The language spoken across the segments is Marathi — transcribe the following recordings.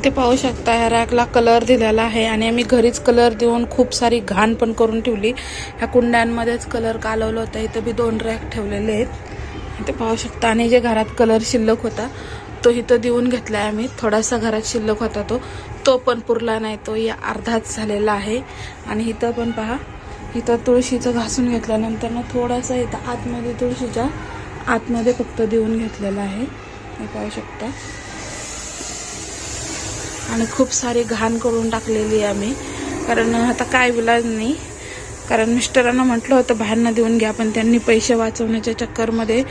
इथे पाहू शकता ह्या रॅकला कलर दिलेला आहे आणि आम्ही घरीच कलर देऊन खूप सारी घाण पण करून ठेवली. ह्या कुंड्यांमध्येच कलर कालवलं होतं. इथं बी दोन रॅक ठेवलेले आहेत. इथे पाहू शकता आणि जे घरात कलर शिल्लक होता तो इथं देऊन घेतलाय आम्ही. थोडासा घरात शिल्लक होता तो. तो पण पुरला नाही तो या अर्धाच झालेला आहे. आणि इथं पण पहा इथं तुळशीचं घासून घेतल्यानंतर ना थोडासा इथं आतमध्ये तुळशीच्या आतमध्ये फक्त देऊन घेतलेला आहे. हे पाहू शकता. आणि खूप सारी घाण करून टाकलेली आहे आम्ही. कारण आता काय विलाज नाही. कारण मिस्टरांना म्हटलं होतं बाहेरनं देऊन घ्या पण त्यांनी पैसे वाचवण्याच्या चक्करमध्ये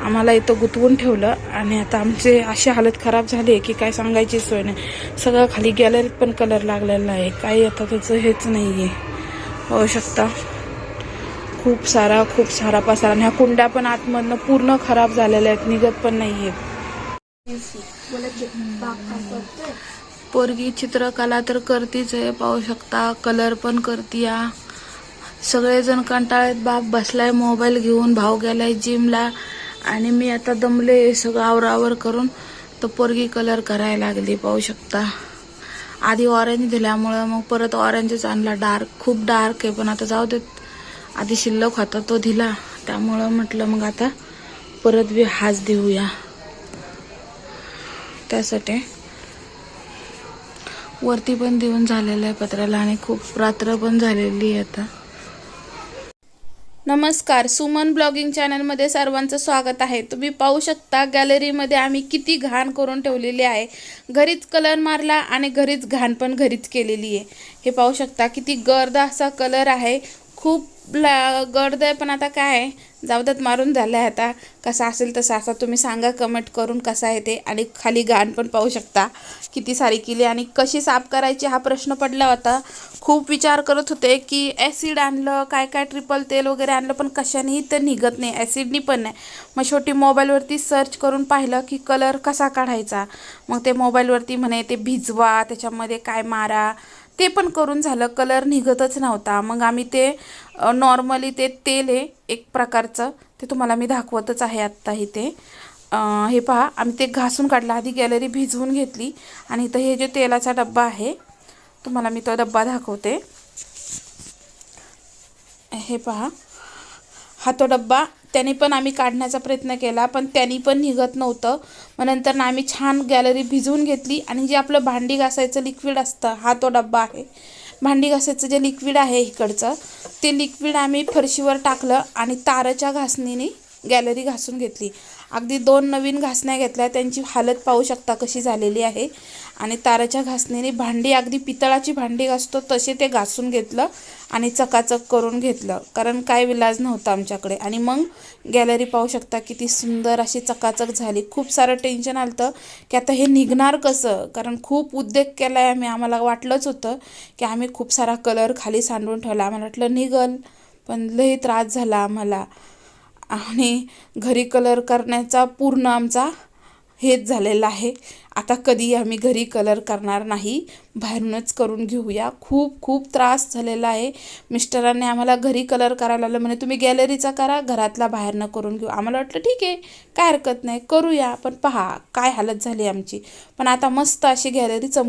आम्हाला इथं गुंतवून ठेवलं. आणि आता आमचे अशी हालत खराब झाली आहे की काय सांगायची सोय नाही. सगळं खाली गॅलरीत पण कलर लागलेला आहे. काही आता त्याचं हेच नाही आहे होऊ शकता. खूप सारा खूप सारा पसारा. आणि ह्या कुंड्या पण आतमधनं पूर्ण खराब झालेल्या आहेत. निघत पण नाही आहेत पोरगी चित्रकला तर करतीच आहे पाहू शकता. कलर पण करतीया. सगळेजण कंटाळेत बाप बसलाय मोबाईल घेऊन भाव गेलाय जिमला आणि मी आता दमले सगळं आवरावर करून. तर पोरगी कलर करायला लागली पाहू शकता. आधी ऑरेंज दिल्यामुळं मग परत ऑरेंजच आणला. डार्क खूप डार्क आहे पण आता जाऊ देत. आधी शिल्लक होता तो दिला. त्यामुळं म्हटलं मग आता परत बी हाच देऊया. त्यासाठी वरती पण देऊन झालेलं आहे पत्राला आणि खूप रात्र पण झालेली आहे आता. नमस्कार सुमन ब्लॉगिंग चॅनलमध्ये सर्वांचं स्वागत आहे. तुम्ही पाहू शकता गॅलरीमध्ये आम्ही किती घाण करून ठेवलेली आहे. घरीच कलर मारला आणि घरीच घाण पण घरीच केलेली आहे. हे पाहू शकता किती गर्द असा कलर आहे. खूप ला गर्द आहे पण आता काय आहे? जाऊ द्यात मारून झालं आहे आता. कसा असेल तसा. असा तुम्ही सांगा कमेंट करून कसा आहे ते. आणि खाली घाण पण पाहू शकता. किती सारी केली. आणि कशी साफ करायची हा प्रश्न पडला होता. खूप विचार करत होते की ॲसिड आणलं काय काय ट्रिपल तेल वगैरे आणलं पण कशानेही तर निघत नाही. ॲसिडनी पण नाही. मग शेवटी मोबाईलवरती सर्च करून पाहिलं की कलर कसा काढायचा. मग ते मोबाईलवरती म्हणे ते भिजवा त्याच्यामध्ये काय मारा. ते पण करून झालं. कलर निघतच नव्हता. मग आम्ही ते नॉर्मली ते तेल आहे एक प्रकारचं ते तुम्हाला मी दाखवतच आहे आत्ता इथे हे पहा आम्ही ते घासून काढलं. आधी गॅलरी भिजवून घेतली आणि इथं हे जे तेलाचा डब्बा आहे तुम्हाला मी तो डब्बा दाखवते. हे पहा हा तो डब्बा त्याने पण आम्ही काढण्याचा प्रयत्न केला पण त्यांनी पण निघत नव्हतं. मग नंतर ना आम्ही छान गॅलरी भिजवून घेतली आणि जे आपलं भांडी घासायचं लिक्विड असतं हा तो डब्बा आहे. भांडी घासायचं जे लिक्विड आहे इकडचं ते लिक्विड आम्ही फरशीवर टाकलं आणि ताराच्या घासणीने गॅलरी घासून घेतली. अगदी दोन नवीन घासण्या घेतल्या त्यांची हालत पाहू शकता कशी झालेली आहे. आणि ताराच्या घासणीने भांडी अगदी पितळाची भांडी घासतो तसे ते घासून घेतलं आणि चकाचक करून घेतलं. कारण काय विलाज नव्हता आमच्याकडे. आणि मग गॅलरी पाहू शकता किती सुंदर अशी चकाचक झाली. खूप सारं टेन्शन आलं की आता हे निघणार कसं? कारण खूप उद्योग केला आहे आम्ही. आम्हाला वाटलंच होतं की आम्ही खूप सारा कलर खाली सांडून ठेवला. आम्हाला वाटलं निघल पण लई त्रास झाला आम्हाला. आणि घरी कलर करण्याचा पूर्ण आमचा हेच झालेला आहे. आता कधी आम्ही घरी कलर करणार नाही. बाहेरूनच करून घेऊया. खूप खूप त्रास झालेला आहे. मिस्टरांनी आम्हाला घरी कलर करायला लावलं. म्हणे तुम्ही गॅलरीचा करा घरातला बाहेरनं करून घेऊ. आम्हाला वाटलं ठीक आहे काय हरकत नाही करूया. पण पहा काय हालत झाली आमची. पण आता मस्त अशी गॅलरी चमक